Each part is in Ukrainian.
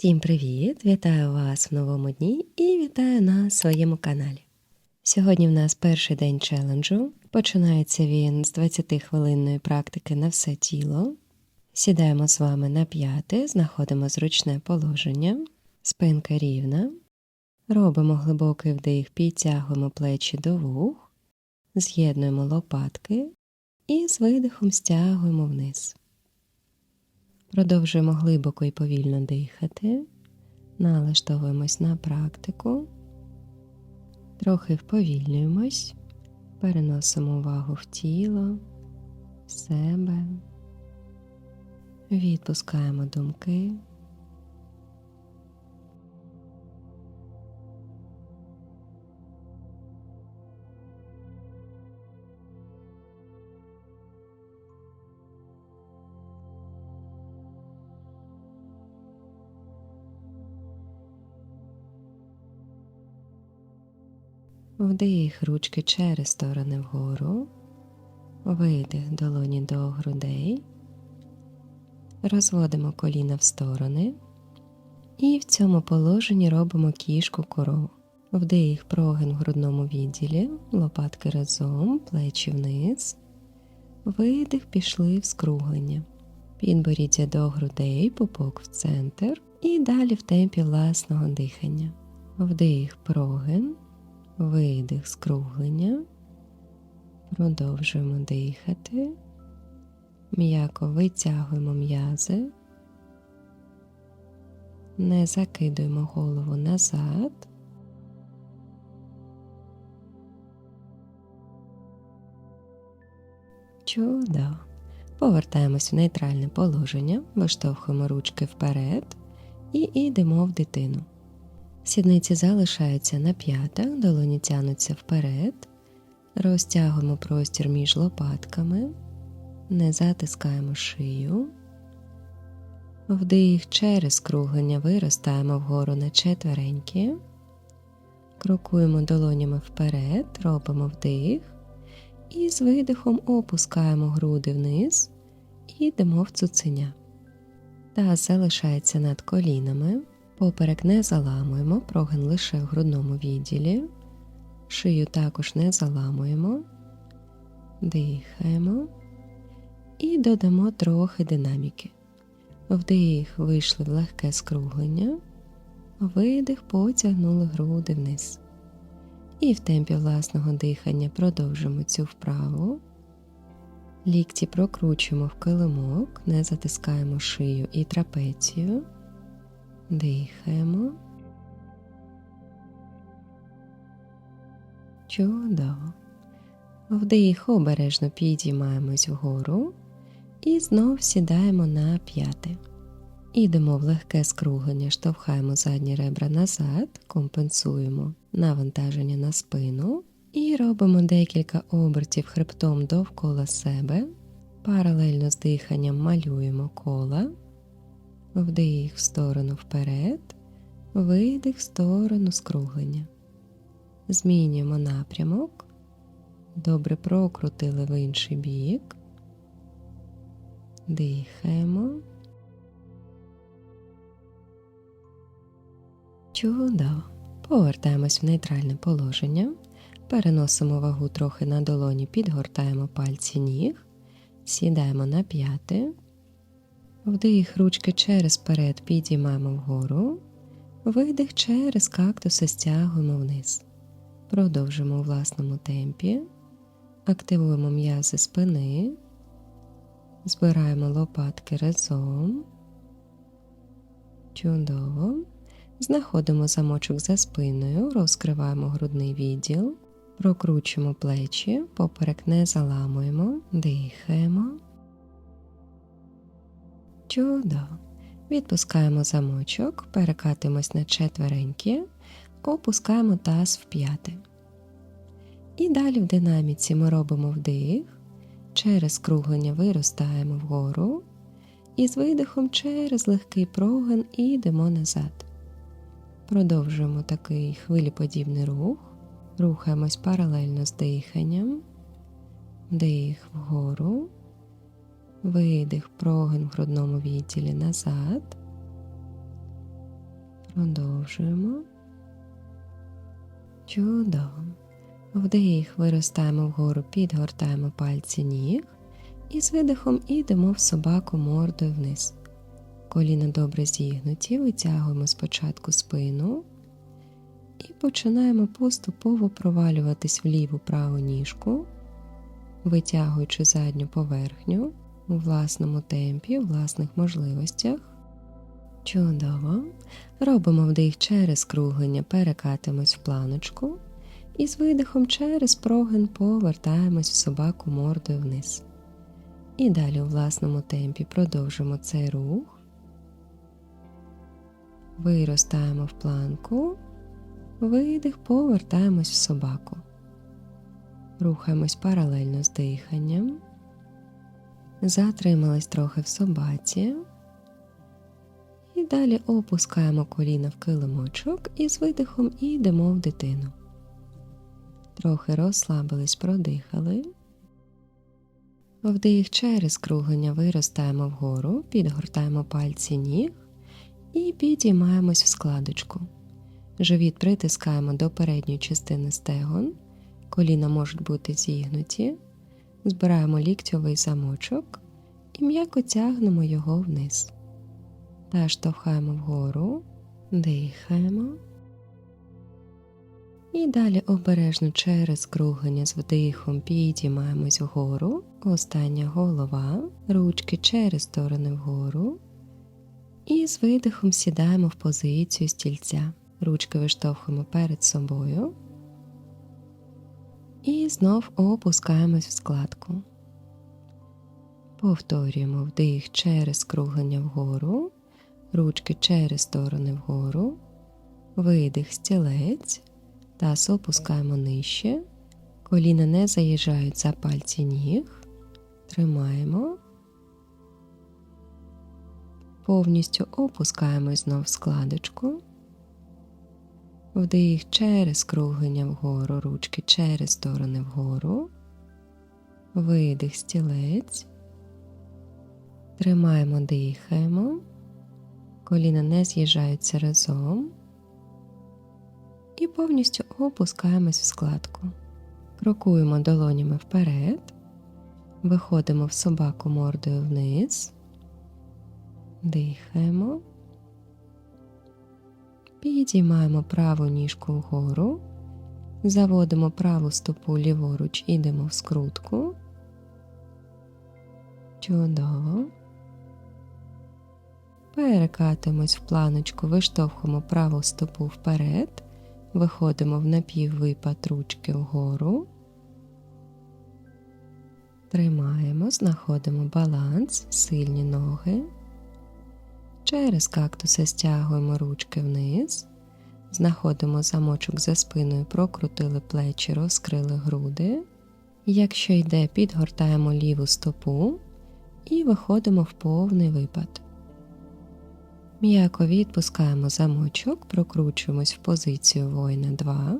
Всім привіт! Вітаю вас в новому дні і вітаю на своєму каналі. Сьогодні в нас перший день челенджу. Починається він з 20-хвилинної практики на все тіло. Сідаємо з вами на п'яти, знаходимо зручне положення, спинка рівна. Робимо глибокий вдих, підтягуємо плечі до вух, з'єднуємо лопатки і з видихом стягуємо вниз. Продовжуємо глибоко і повільно дихати, налаштовуємось на практику, трохи вповільнюємось, переносимо увагу в тіло, в себе, відпускаємо думки. Вдих ручки через сторони вгору, видих долоні до грудей, розводимо коліна в сторони. І в цьому положенні робимо кішку корову. Вдих прогин в грудному відділі, лопатки разом, плечі вниз, видих пішли в скруглення, підборіддя до грудей, пупок в центр. І далі в темпі власного дихання. Вдих прогин. Видих скруглення, продовжуємо дихати, м'яко витягуємо м'язи, не закидуємо голову назад. Чудово. Повертаємось в нейтральне положення, виштовхуємо ручки вперед і йдемо в дитину. Сідниці залишаються на п'ятах, долоні тянуться вперед, розтягуємо простір між лопатками, не затискаємо шию, вдих через круглення виростаємо вгору на четвереньки, крокуємо долонями вперед, робимо вдих. І з видихом опускаємо груди вниз і йдемо в цуценя. Та залишається над колінами. Поперек не заламуємо, прогин лише в грудному відділі, шию також не заламуємо, дихаємо і додамо трохи динаміки. Вдих, вийшли в легке скруглення, видих, потягнули груди вниз. І в темпі власного дихання продовжимо цю вправу. Лікті прокручуємо в килимок, не затискаємо шию і трапецію. Дихаємо. Чудово. Вдих обережно підіймаємось вгору і знов сідаємо на п'яти. Ідемо в легке скруглення, штовхаємо задні ребра назад, компенсуємо навантаження на спину і робимо декілька обертів хребтом довкола себе. Паралельно з диханням малюємо кола. Вдих в сторону вперед, видих в сторону скруглення. Змінюємо напрямок. Добре прокрутили в інший бік. Дихаємо. Чудово. Повертаємось в нейтральне положення. Переносимо вагу трохи на долоні, підгортаємо пальці ніг, сідаємо на п'яти. Вдих ручки через перед підіймаємо вгору, видих через кактуси стягуємо вниз. Продовжимо у власному темпі, активуємо м'язи спини, збираємо лопатки разом. Чудово. Знаходимо замочок за спиною, розкриваємо грудний відділ, прокручуємо плечі, поперек не заламуємо, дихаємо. Чудово. Відпускаємо замочок, перекатимось на четвереньки, опускаємо таз в п'яти. І далі в динаміці ми робимо вдих, через круглення виростаємо вгору, і з видихом через легкий прогин і йдемо назад. Продовжуємо такий хвиліподібний рух, рухаємось паралельно з диханням, вдих вгору. Видих, прогин в грудному відділі назад. Продовжуємо. Чудово. Вдих, виростаємо вгору, підгортаємо пальці ніг і з видихом ідемо в собаку мордою вниз. Коліна добре зігнуті, витягуємо спочатку спину і починаємо поступово провалюватись в ліву праву ніжку, витягуючи задню поверхню у власному темпі, у власних можливостях. Чудово. Робимо вдих через круглення, перекатимось в планочку і з видихом через прогин повертаємось в собаку мордою вниз. І далі у власному темпі продовжимо цей рух. Виростаємо в планку, видих, повертаємось в собаку. Рухаємось паралельно з диханням. Затримались трохи в собаці. І далі опускаємо коліна в килимочок і з видихом йдемо в дитину. Трохи розслабились, продихали. Вдих через круглення виростаємо вгору, підгортаємо пальці ніг і підіймаємось в складочку. Живіт притискаємо до передньої частини стегон, коліна можуть бути зігнуті, збираємо ліктьовий замочок і м'яко тягнемо його вниз. Та штовхаємо вгору, дихаємо. І далі обережно через круглення з вдихом підіймаємось вгору, остання голова, ручки через сторони вгору. І з видихом сідаємо в позицію стільця. Ручки виштовхуємо перед собою. І знов опускаємось в складку. Повторюємо вдих через круглення вгору, ручки через сторони вгору, видих стілець. Таз опускаємо нижче, коліна не заїжджають за пальці ніг, тримаємо, повністю опускаємось знов складочку, вдих через круглення вгору, ручки через сторони вгору, видих стілець, тримаємо, дихаємо, коліна не з'їжджаються разом. І повністю опускаємось в складку. Крокуємо долонями вперед, виходимо в собаку мордою вниз, дихаємо, підіймаємо праву ніжку вгору, заводимо праву стопу ліворуч, ідемо в скрутку. Чудово. Перекатимось в планочку, виштовхуємо праву стопу вперед. Виходимо в напіввипад ручки вгору, тримаємо, знаходимо баланс, сильні ноги. Через кактуси стягуємо ручки вниз, знаходимо замочок за спиною, прокрутили плечі, розкрили груди. Якщо йде, підгортаємо ліву стопу і виходимо в повний випад. М'яко відпускаємо замочок, прокручуємось в позицію воїна 2.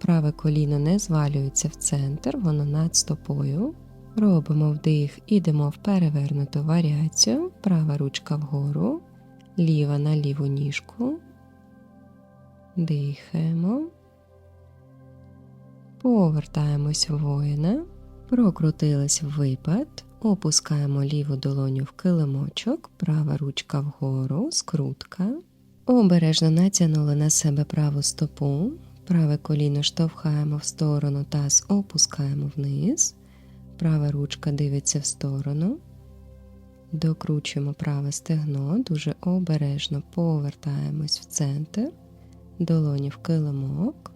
Праве коліно не звалюється в центр, воно над стопою. Робимо вдих, ідемо в перевернуту варіацію, права ручка вгору, ліва на ліву ніжку. Дихаємо. Повертаємось в воїна, прокрутились в випад. Опускаємо ліву долоню в килимочок, права ручка вгору, скрутка. Обережно натягнули на себе праву стопу, праве коліно штовхаємо в сторону, таз опускаємо вниз, права ручка дивиться в сторону. Докручуємо праве стегно, дуже обережно повертаємось в центр, долоні в килимок.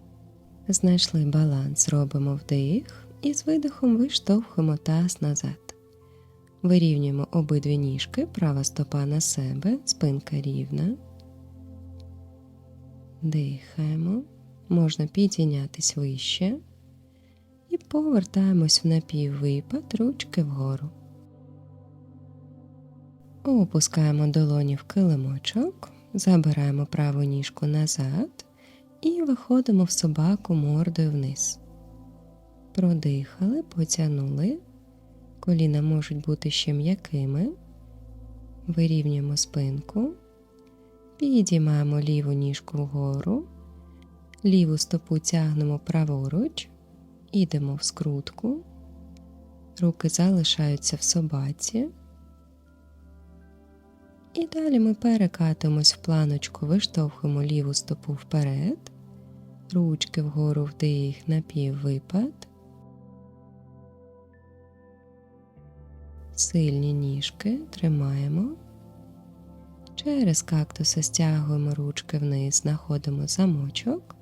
Знайшли баланс, робимо вдих і з видихом виштовхуємо таз назад. Вирівнюємо обидві ніжки, права стопа на себе, спинка рівна. Дихаємо, можна підійнятись вище і повертаємось в напіввипад ручки вгору. Опускаємо долоні в килимочок, забираємо праву ніжку назад і виходимо в собаку мордою вниз. Продихали, потягнули. Коліна можуть бути ще м'якими. Вирівнюємо спинку. Підіймаємо ліву ніжку вгору, ліву стопу тягнемо праворуч, ідемо в скрутку, руки залишаються в собаці. І далі ми перекатимось в планочку, виштовхуємо ліву стопу вперед, ручки вгору вдих, напіввипад, сильні ніжки тримаємо. Через кактуси стягуємо ручки вниз, знаходимо замочок,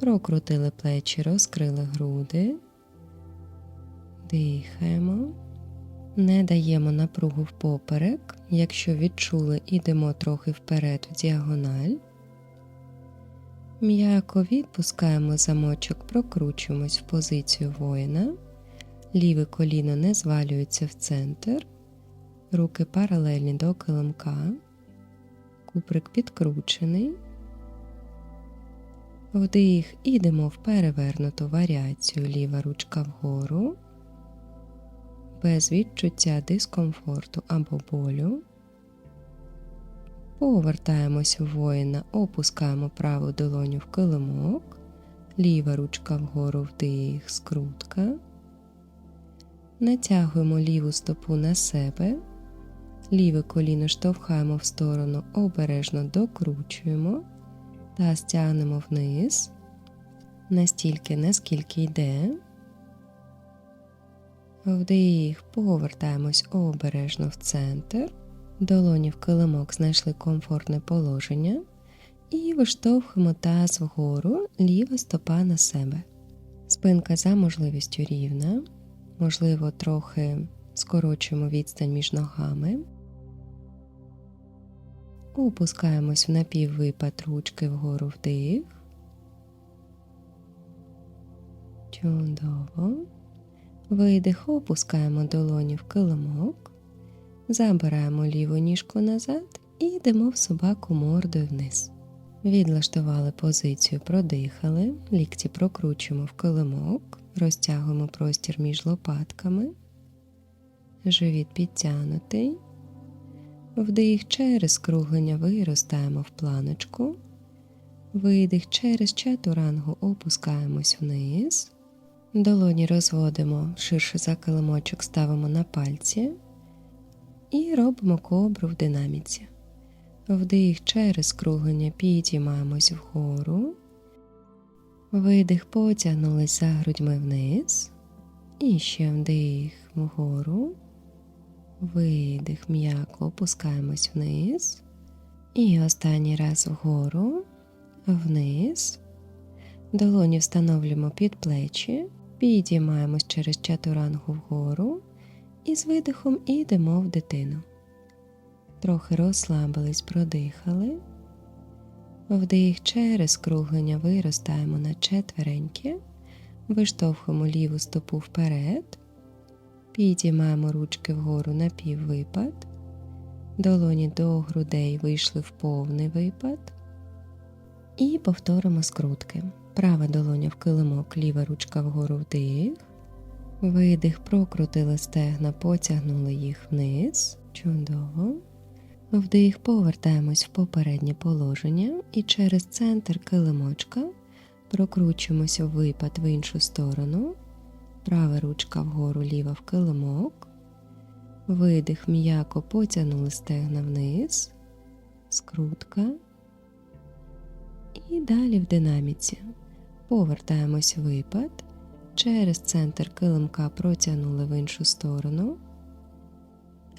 прокрутили плечі, розкрили груди, дихаємо, не даємо напругу в поперек. Якщо відчули, ідемо трохи вперед в діагональ. М'яко відпускаємо замочок, прокручуємось в позицію воїна. Ліве коліно не звалюється в центр, руки паралельні до килимка куприк підкручений. Вдих, ідемо в перевернуту варіацію ліва ручка вгору, без відчуття дискомфорту або болю. Повертаємось у воїна, опускаємо праву долоню в килимок, ліва ручка вгору вдих, скрутка. Натягуємо ліву стопу на себе. Ліве коліно штовхаємо в сторону, обережно докручуємо та стягнемо вниз, настільки, наскільки йде. Вдих, повертаємось обережно в центр, долоні в килимок знайшли комфортне положення і виштовхуємо таз вгору, ліва стопа на себе. Спинка за можливістю рівна, можливо, трохи скорочуємо відстань між ногами. Опускаємось в напіввипад ручки вгору вдих. Чудово. Видих, опускаємо долоні в килимок, забираємо ліву ніжку назад і йдемо в собаку мордою вниз. Відлаштували позицію, продихали, лікті прокручуємо в килимок, розтягуємо простір між лопатками, живіт підтягнутий. Вдих через скруглення виростаємо в планочку. Видих через чатурангу опускаємось вниз. Долоні розводимо ширше за килимочок, ставимо на пальці і робимо кобру в динаміці. Вдих через скруглення підіймаємось вгору. Видих потягнулись за грудьми вниз. І ще вдих вгору. Видих, м'яко опускаємось вниз. І останній раз вгору, вниз. Долоні встановлюємо під плечі, підіймаємось через чатурангу вгору і з видихом йдемо в дитину. Трохи розслабились, продихали. Вдих через круглення виростаємо на четвереньки, виштовхуємо ліву стопу вперед. Підіймаємо ручки вгору на піввипад, долоні до грудей вийшли в повний випад. І повторимо скрутки. Права долоня в килимок, ліва ручка вгору вдих. Видих, прокрутили стегна, потягнули їх вниз. Чудово. Вдих, повертаємось в попереднє положення і через центр килимочка прокручуємося в випад в іншу сторону. Права ручка вгору, ліва в килимок. Видих м'яко потягнули стегна вниз, скрутка. І далі в динаміці. Повертаємось випад. Через центр килимка протягнули в іншу сторону.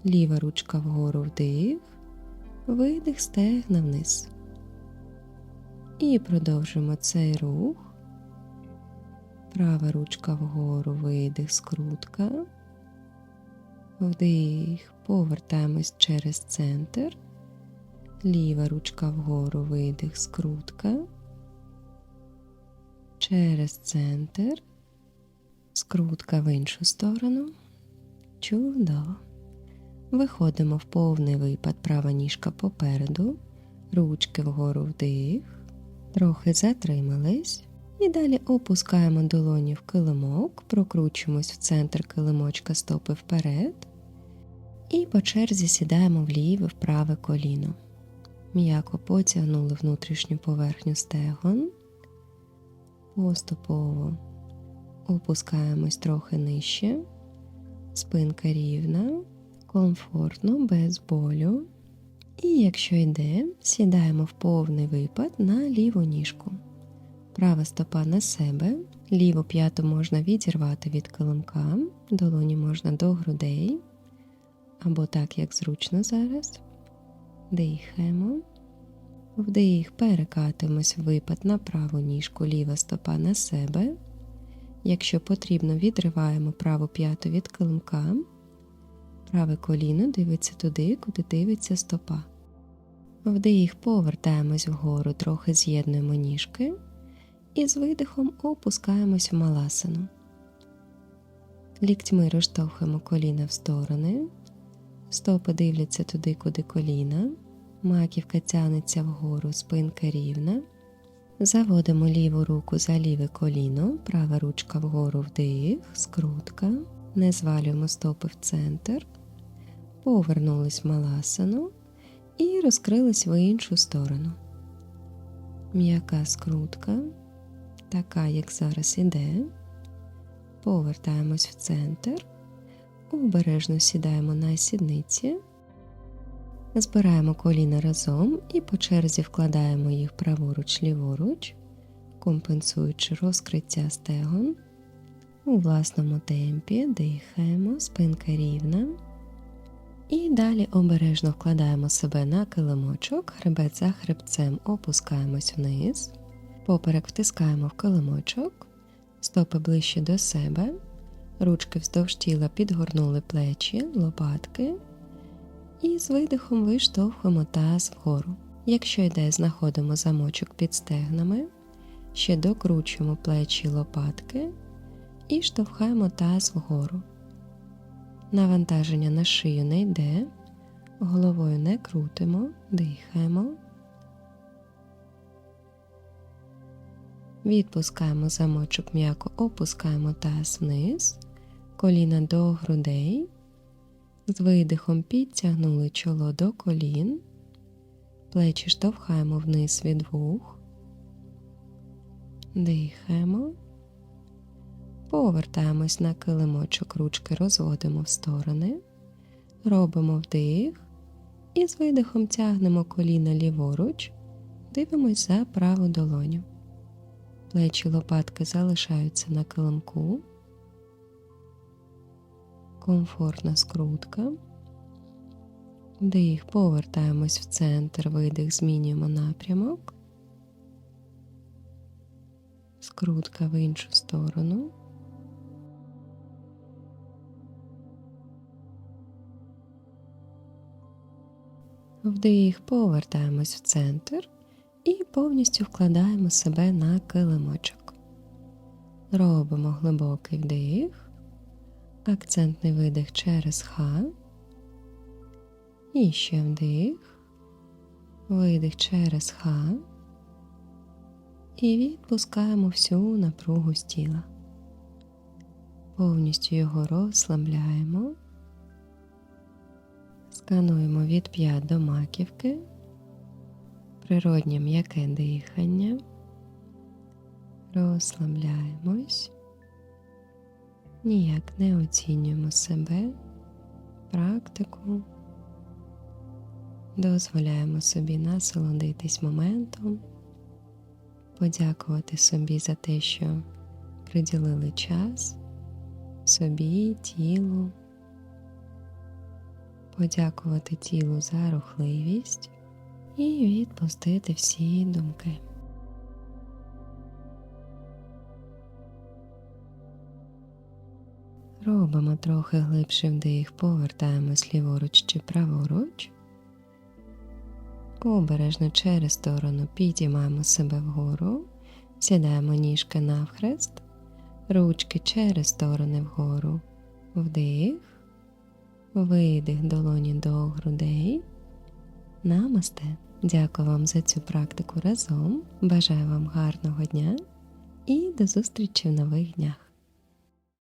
Ліва ручка вгору вдих, видих стегна вниз. І продовжимо цей рух. Права ручка вгору, видих, скрутка. Вдих, повертаємось через центр. Ліва ручка вгору, видих, скрутка. Через центр. Скрутка в іншу сторону. Чудово. Виходимо в повний випад, права ніжка попереду, ручки вгору вдих, трохи затримались. І далі опускаємо долоні в килимок, прокручуємось в центр килимочка стопи вперед. І по черзі сідаємо в ліве в коліно. М'яко потягнули внутрішню поверхню стегон. Поступово опускаємось трохи нижче. Спинка рівна, комфортно, без болю. І якщо йде, сідаємо в повний випад на ліву ніжку. Права стопа на себе, ліву п'яту можна відірвати від килимка, долоні можна до грудей, або так, як зручно зараз. Дихаємо. Вдих, перекатуємось в випад на праву ніжку, ліва стопа на себе. Якщо потрібно, відриваємо праву п'яту від килимка. Праве коліно дивиться туди, куди дивиться стопа. Вдих, повертаємось вгору, трохи з'єднуємо ніжки і з видихом опускаємось в маласану. Ліктьми розштовхуємо коліна в сторони, стопи дивляться туди, куди коліна, маківка тянеться вгору, спинка рівна. Заводимо ліву руку за ліве коліно, права ручка вгору вдих, скрутка, не звалюємо стопи в центр, повернулись в маласану і розкрились в іншу сторону. М'яка скрутка, така, як зараз іде. Повертаємось в центр, обережно сідаємо на сідниці, збираємо коліна разом і по черзі вкладаємо їх праворуч ліворуч, компенсуючи розкриття стегон. У власному темпі дихаємо, спинка рівна. І далі обережно вкладаємо себе на килимочок, хребет за хребцем опускаємось вниз, поперек втискаємо в килимочок, стопи ближче до себе, ручки вздовж тіла підгорнули плечі, лопатки. І з видихом виштовхуємо таз вгору. Якщо йде, знаходимо замочок під стегнами, ще докручуємо плечі лопатки і штовхаємо таз вгору. Навантаження на шию не йде, головою не крутимо, дихаємо. Відпускаємо замочок м'яко, опускаємо таз вниз, коліна до грудей. З видихом підтягнули чоло до колін, плечі штовхаємо вниз від вух, дихаємо, повертаємось на килимочок, ручки розводимо в сторони, робимо вдих і з видихом тягнемо коліна ліворуч, дивимось за праву долоню. Плечі лопатки залишаються на килимку комфортна скрутка. Вдих, повертаємось в центр, видих, змінюємо напрямок, скрутка в іншу сторону. Вдих, повертаємось в центр і повністю вкладаємо себе на килимочок. Робимо глибокий вдих акцентний видих через Х. І ще вдих, видих через Х. І відпускаємо всю напругу з тіла. Повністю його розслабляємо, скануємо від п'ят до маківки, природнє м'яке дихання, розслабляємось. Ніяк не оцінюємо себе, практику, дозволяємо собі насолодитись моментом, подякувати собі за те, що приділили час собі, тілу, подякувати тілу за рухливість і відпустити всі думки. Робимо трохи глибший вдих, повертаємось ліворуч чи праворуч. Обережно через сторону підіймаємо себе вгору, сідаємо ніжки навхрест, ручки через сторони вгору, вдих, видих долоні до грудей. Намасте. Дякую вам за цю практику разом. Бажаю вам гарного дня і до зустрічі в нових днях.